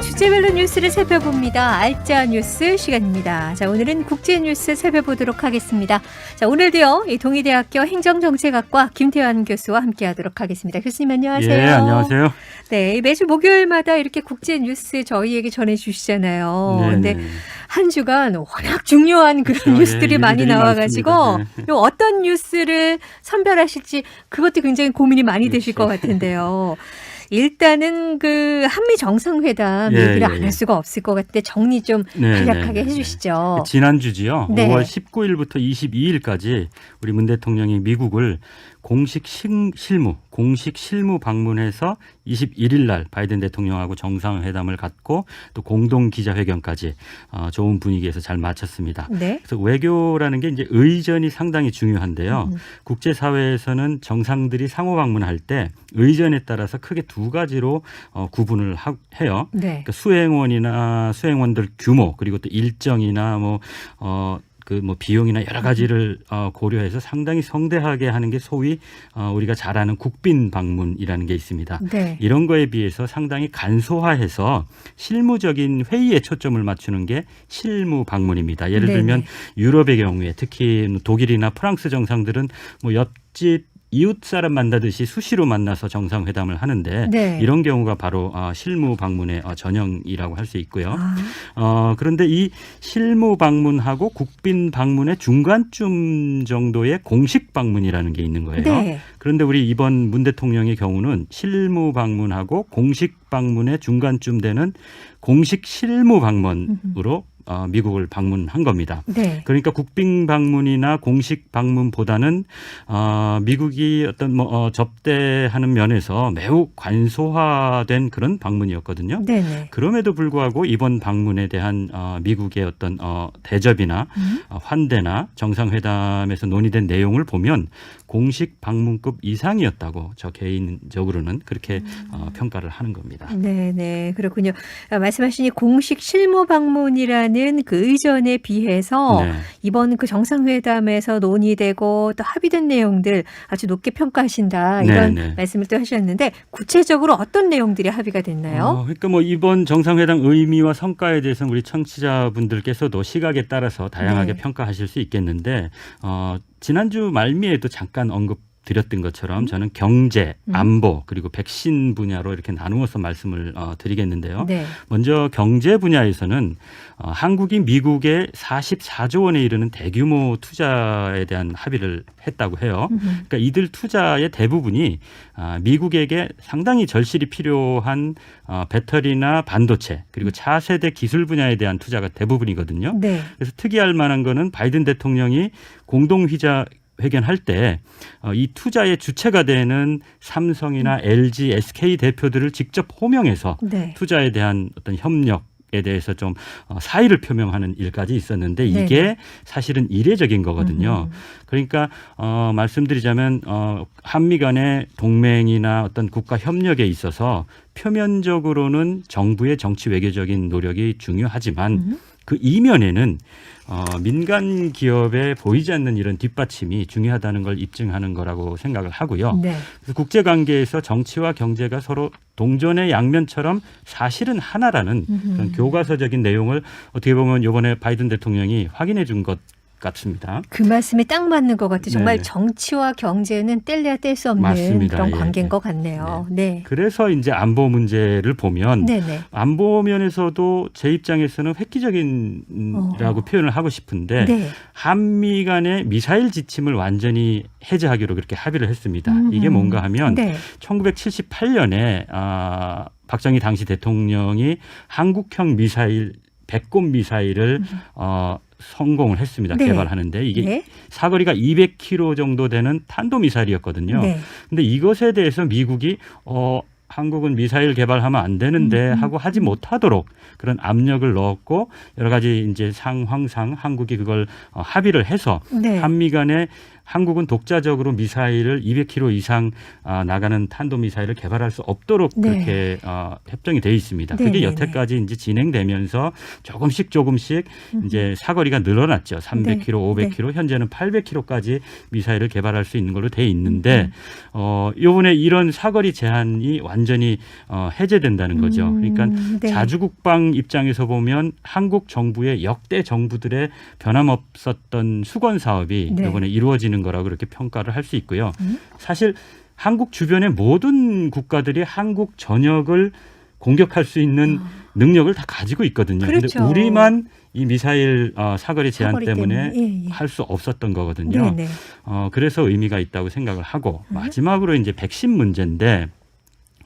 주제별로 뉴스를 살펴봅니다. 알짜 뉴스 시간입니다. 자, 오늘은 국제 뉴스 살펴보도록 하겠습니다. 자, 오늘도요, 이 동의대학교 행정정책학과 김태환 교수와 함께 하도록 하겠습니다. 교수님 안녕하세요. 예, 안녕하세요. 네, 매주 목요일마다 이렇게 국제 뉴스 저희에게 전해주시잖아요. 네, 근데 네. 한 주간 워낙 중요한 그런 그렇죠. 뉴스들이 예, 많이 나와가지고. 요 어떤 뉴스를 선별하실지 그것도 굉장히 고민이 많이 되실 것 그렇죠. 같은데요. 일단은 그 한미 정상회담 예, 얘기를 예, 안 예. 할 수가 없을 것 같은데 정리 좀 네, 간략하게 네, 네. 해주시죠. 지난주지요. 네. 5월 19일부터 22일까지 우리 문 대통령이 미국을 공식 실- 실무, 공식 실무 방문해서 21일 날 바이든 대통령하고 정상회담을 갖고 또 공동 기자회견까지 어, 좋은 분위기에서 잘 마쳤습니다. 네. 그래서 외교라는 게 이제 의전이 상당히 중요한데요. 음. 국제 사회에서는 정상들이 상호 방문할 때 의전에 따라서 크게 두 가지로 어, 구분을 하, 해요. 네. 그러니까 수행원이나 수행원들 규모 그리고 또 일정이나 뭐 어, 그 뭐 비용이나 여러 가지를 어, 고려해서 상당히 성대하게 하는 게 소위 어, 우리가 잘 아는 국빈 방문이라는 게 있습니다. 네. 이런 거에 비해서 상당히 간소화해서 실무적인 회의에 초점을 맞추는 게 실무 방문입니다. 예를 네네. 들면 유럽의 경우에 특히 뭐 독일이나 프랑스 정상들은 뭐 옆집 이웃 사람 만나듯이 수시로 만나서 정상회담을 하는데 네. 이런 경우가 바로 어, 실무 방문의 어, 전형이라고 할 수 있고요. 아, 어, 그런데 이 실무 방문하고 국빈 방문의 중간쯤 정도의 공식 방문이라는 게 있는 거예요. 네. 그런데 우리 이번 문 대통령의 경우는 실무 방문하고 공식 방문의 중간쯤 되는 공식 실무 방문으로 어, 미국을 방문한 겁니다. 네. 그러니까 국빈 방문이나 공식 방문보다는 어, 미국이 어떤 뭐 어, 접대하는 면에서 매우 간소화된 그런 방문이었거든요. 네네. 그럼에도 불구하고 이번 방문에 대한 어, 미국의 어떤 어, 대접이나 음. 어, 환대나 정상회담에서 논의된 내용을 보면 공식 방문급 이상이었다고 저 개인적으로는 그렇게 어, 평가를 하는 겁니다. 네 네 그렇군요. 아, 말씀하신 이 공식 실무 방문이라는 그 의전에 비해서 네. 이번 그 정상회담에서 논의되고 또 합의된 내용들 아주 높게 평가하신다 이런 네, 네. 말씀을 또 하셨는데 구체적으로 어떤 내용들이 합의가 됐나요? 어, 그러니까 뭐 이번 정상회담 의미와 성과에 대해서는 우리 청취자분들께서도 시각에 따라서 다양하게 네. 평가하실 수 있겠는데 어, 지난주 말미에도 잠깐 언급 드렸던 것처럼 저는 경제, 음. 안보 그리고 백신 분야로 이렇게 나누어서 말씀을 어, 드리겠는데요. 네. 먼저 경제 분야에서는 어, 한국이 미국에 44조 원에 이르는 대규모 투자에 대한 합의를 했다고 해요. 그러니까 이들 투자의 대부분이 아, 미국에게 상당히 절실히 필요한 어, 배터리나 반도체 그리고 차세대 기술 분야에 대한 투자가 대부분이거든요. 네. 그래서 특이할 만한 거는 바이든 대통령이 공동 기자 회견할 때 어, 이 투자의 주체가 되는 삼성이나 LG, SK 대표들을 직접 호명해서 네. 투자에 대한 어떤 협력 에 대해서 좀 어, 사의를 표명하는 일까지 있었는데 네네. 이게 사실은 이례적인 거거든요. 음. 그러니까 어 말씀드리자면 어 한미 간의 동맹이나 어떤 국가 협력에 있어서 표면적으로는 정부의 정치 외교적인 노력이 중요하지만 음. 그 이면에는 어 민간 기업에 보이지 않는 이런 뒷받침이 중요하다는 걸 입증하는 거라고 생각을 하고요. 네. 그래서 국제 관계에서 정치와 경제가 서로 동전의 양면처럼 사실은 하나라는 그런. 교과서적인 내용을 어떻게 보면 이번에 바이든 대통령이 확인해 준 것 같습니다. 그 말씀에 딱 맞는 것 같아요. 정말 네네. 정치와 경제는 뗄래야 뗄 수 없는 맞습니다. 그런 예, 관계인 예. 것 같네요. 네. 그래서 이제 안보 문제를 보면 네네. 안보 면에서도 제 입장에서는 획기적인라고 어. 표현을 하고 싶은데 네. 한미 간의 미사일 지침을 완전히 해제하기로 그렇게 합의를 했습니다. 음. 이게 뭔가 하면 네. 1978년에 아, 박정희 당시 대통령이 한국형 미사일 배꼽 미사일을 음. 어, 성공을 했습니다. 네. 개발하는데 이게 네. 사거리가 200km 정도 되는 탄도 미사일이었거든요. 네. 근데 이것에 대해서 미국이 어 한국은 미사일 개발하면 안 되는데 음, 음, 하고 하지 못하도록 그런 압력을 넣었고 여러 가지 이제 상황상 한국이 그걸 어, 합의를 해서 네. 한미 간의 한국은 독자적으로 미사일을 200km 이상 아, 나가는 탄도 미사일을 개발할 수 없도록 네. 그렇게 어, 협정이 돼 있습니다. 네, 그게 네, 여태까지 이제 진행되면서 조금씩 조금씩 이제 사거리가 늘어났죠. 300km, 네. 500km, 현재는 800km까지 미사일을 개발할 수 있는 걸로 돼 있는데 어 요번에 이런 사거리 제한이 완전히 어 해제된다는 거죠. 그러니까 음, 네. 자주 국방 입장에서 보면 한국 정부의 역대 정부들의 변함없었던 수건 사업이 네. 이번에 이루어지는 거라고 그렇게 평가를 할 수 있고요. 음. 사실 한국 주변의 모든 국가들이 한국 전역을 공격할 수 있는 능력을 다 가지고 있거든요. 아. 그렇죠. 근데 우리만 이 미사일 어, 사거리 제한 사거리 때문에 예, 예. 할수 없었던 거거든요. 네, 네. 어, 그래서 의미가 있다고 생각을 하고 음. 마지막으로 이제 백신 문제인데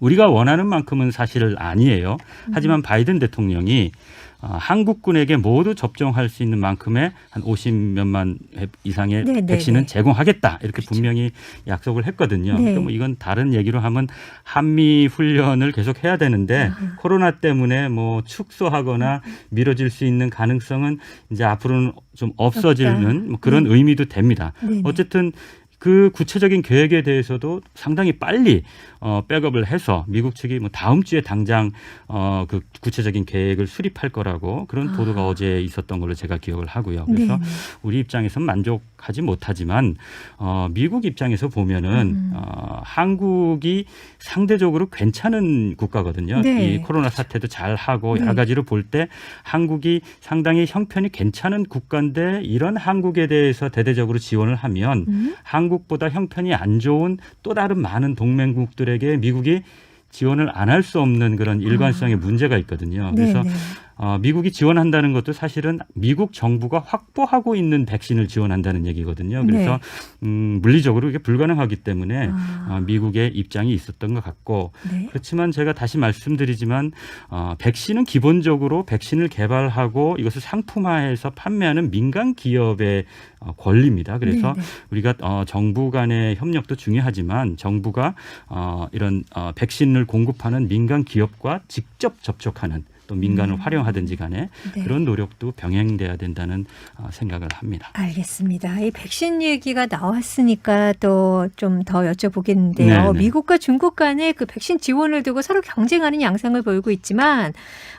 우리가 원하는 만큼은 사실 아니에요. 음. 하지만 바이든 대통령이 어, 한국군에게 모두 접종할 수 있는 만큼의 한 50몇만 회 이상의 네, 네, 백신은 네. 제공하겠다 이렇게 분명히 약속을 했거든요. 네. 그러니까 뭐 이건 다른 얘기로 하면 한미 훈련을 계속 해야 되는데 아. 코로나 때문에 뭐 축소하거나 미뤄질 수 있는 가능성은 이제 앞으로는 좀 없어지는 뭐 그런 의미도 됩니다. 네, 네. 어쨌든 그 구체적인 계획에 대해서도 상당히 빨리 어 백업을 해서 미국 측이 뭐 다음 주에 당장 어 그 구체적인 계획을 수립할 거라고 그런 아. 보도가 어제 있었던 걸로 제가 기억을 하고요. 그래서 네, 네. 우리 입장에서는 만족 하지 못하지만 어 미국 입장에서 보면은 음. 어 한국이 상대적으로 괜찮은 국가거든요. 네. 이 코로나 사태도 잘 하고 여러 네. 가지로 볼 때 한국이 상당히 형편이 괜찮은 국가인데 이런 한국에 대해서 대대적으로 지원을 하면 음? 한국보다 형편이 안 좋은 또 다른 많은 동맹국들에게 미국이 지원을 안 할 수 없는 그런 일관성의 문제가 있거든요. 네, 그래서 네. 어, 미국이 지원한다는 것도 사실은 미국 정부가 확보하고 있는 백신을 지원한다는 얘기거든요. 그래서 음, 물리적으로 이게 불가능하기 때문에 네. 아. 어, 미국의 입장이 있었던 것 같고 네. 그렇지만 제가 다시 말씀드리지만 어, 백신은 기본적으로 백신을 개발하고 이것을 상품화해서 판매하는 민간 기업의 어, 권리입니다. 그래서 네, 네. 우리가 어, 정부 간의 협력도 중요하지만 정부가 어, 이런 어, 백신을 공급하는 민간 기업과 직접 접촉하는 또 민간을 음. 활용하든지 간에 네. 그런 노력도 병행돼야 된다는 어, 생각을 합니다. 알겠습니다. 이 백신 얘기가 나왔으니까 또 좀 더 여쭤보겠는데요. 네, 네. 미국과 중국 간에 그 백신 지원을 두고 서로 경쟁하는 양상을 보이고 있지만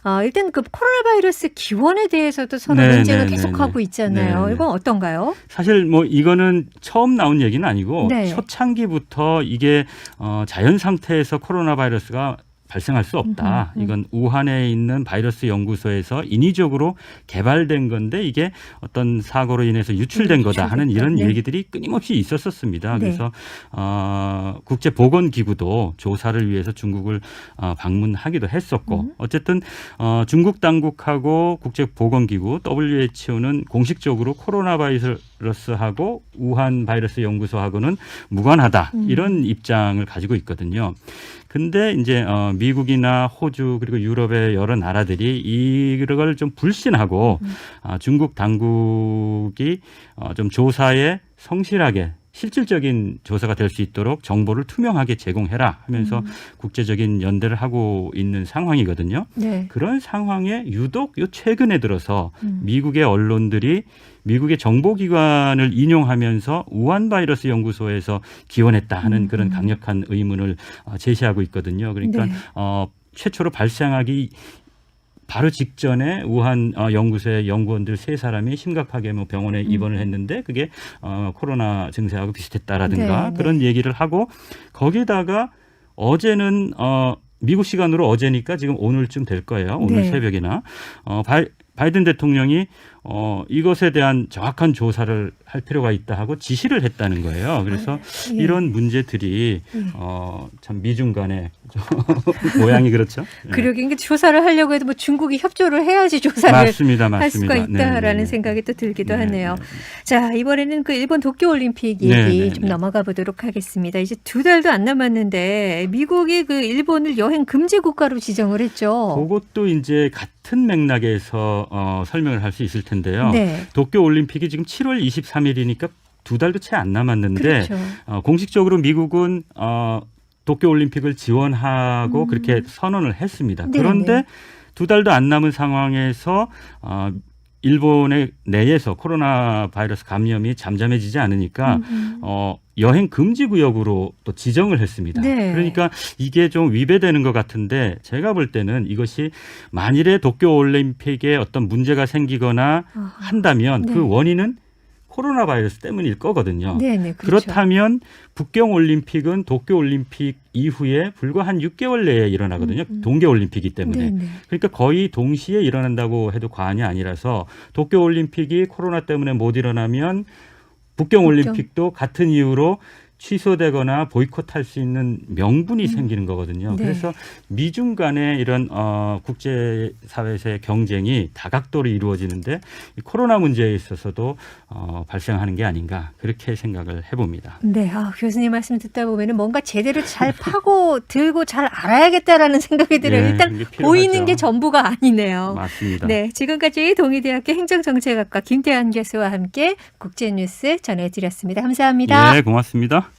어, 일단 그 코로나 바이러스 기원에 대해서도 서로 네, 논쟁을 네, 계속하고 네, 있잖아요. 네, 네. 이건 어떤가요? 사실 뭐 이거는 처음 나온 얘기는 아니고 네. 초창기부터 이게 어, 자연 상태에서 코로나 바이러스가 발생할 수 없다. 음. 이건 우한에 있는 바이러스 연구소에서 인위적으로 개발된 건데 이게 어떤 사고로 인해서 유출된 음, 거다 하는. 이런 네. 얘기들이 끊임없이 있었었습니다. 네. 그래서 어, 국제 보건 기구도 조사를 위해서 중국을 어, 방문하기도 했었고 음. 어쨌든 어, 중국 당국하고 국제 보건 기구 WHO는 공식적으로 코로나 바이러스 하고 우한 바이러스 연구소하고는 무관하다 음. 이런 입장을 가지고 있거든요. 근데 이제 어 미국이나 호주 그리고 유럽의 여러 나라들이 이걸 좀 불신하고 음. 아, 중국 당국이 어, 좀 조사에 성실하게 실질적인 조사가 될 수 있도록 정보를 투명하게 제공해라 하면서 음. 국제적인 연대를 하고 있는 상황이거든요. 네. 그런 상황에 유독 요 최근에 들어서 음. 미국의 언론들이 미국의 정보기관을 인용하면서 우한 바이러스 연구소에서 기원했다 하는 음, 그런 음. 강력한 의문을 어, 제시하고 있거든요. 그러니까 네. 어, 최초로 발생하기 바로 직전에 우한 어, 연구소의 연구원들 세 사람이 심각하게 뭐 병원에 음. 입원을 했는데 그게 어, 코로나 증세하고 비슷했다라든가 네, 그런 얘기를 하고 거기다가 어제는 어, 미국 시간으로 어제니까 지금 오늘쯤 될 거예요. 오늘 네. 새벽이나 어, 바이, 바이든 대통령이 어, 이것에 대한 정확한 조사를 할 필요가 있다 하고 지시를 했다는 거예요. 그래서 예. 이런 문제들이 예. 어, 참 미중 간의 모양이 그렇죠. 예. 그러게 그러니까 조사를 하려고 해도 뭐 중국이 협조를 해야지 조사를 맞습니다, 맞습니다. 할 수가 있다라는 네, 네, 네. 생각이 또 들기도 네, 하네요. 네, 네. 자, 이번에는 그 일본 도쿄 올림픽 얘기 네, 네, 좀 네. 넘어가 보도록 하겠습니다. 이제 두 달도 안 남았는데 미국이 그 일본을 여행 금지 국가로 지정을 했죠. 그것도 이제 같은 맥락에서 어, 설명을 할 수 있을 텐데요. 네. 도쿄 올림픽이 지금 7월 23일이니까 두 달도 채 안 남았는데 그렇죠. 어, 공식적으로 미국은 어, 도쿄 올림픽을 지원하고 음. 그렇게 선언을 했습니다. 네, 그런데 네. 두 달도 안 남은 상황에서 어, 일본의 내에서 코로나 바이러스 감염이 잠잠해지지 않으니까 음. 어, 여행 금지 구역으로 또 지정을 했습니다. 네. 그러니까 이게 좀 위배되는 것 같은데 제가 볼 때는 이것이 만일에 도쿄 올림픽에 어떤 문제가 생기거나. 한다면 네. 그 원인은 코로나 바이러스 때문일 거거든요. 네네 그렇죠. 그렇다면 북경 올림픽은 도쿄 올림픽 이후에 불과 한 6개월 내에 일어나거든요. 음, 음. 동계 올림픽이기 때문에. 네네. 그러니까 거의 동시에 일어난다고 해도 과언이 아니라서 도쿄 올림픽이 코로나 때문에 못 일어나면 북경 북경. 올림픽도 같은 이유로 취소되거나 보이콧할 수 있는 명분이 생기는 거거든요. 음. 네. 그래서 미중 간의 이런 어, 국제 사회에서의 경쟁이 다각도로 이루어지는데 이 코로나 문제에 있어서도 어, 발생하는 게 아닌가 그렇게 생각을 해봅니다. 네, 아, 교수님 말씀 듣다 보면은 뭔가 제대로 잘 파고 들고 잘 알아야겠다라는 생각이 들어요. 예, 일단. 보이는 게 전부가 아니네요. 맞습니다. 네, 지금까지 동의대학교 행정정책학과 김태환 교수와 함께 국제뉴스 전해드렸습니다. 감사합니다. 예, 고맙습니다.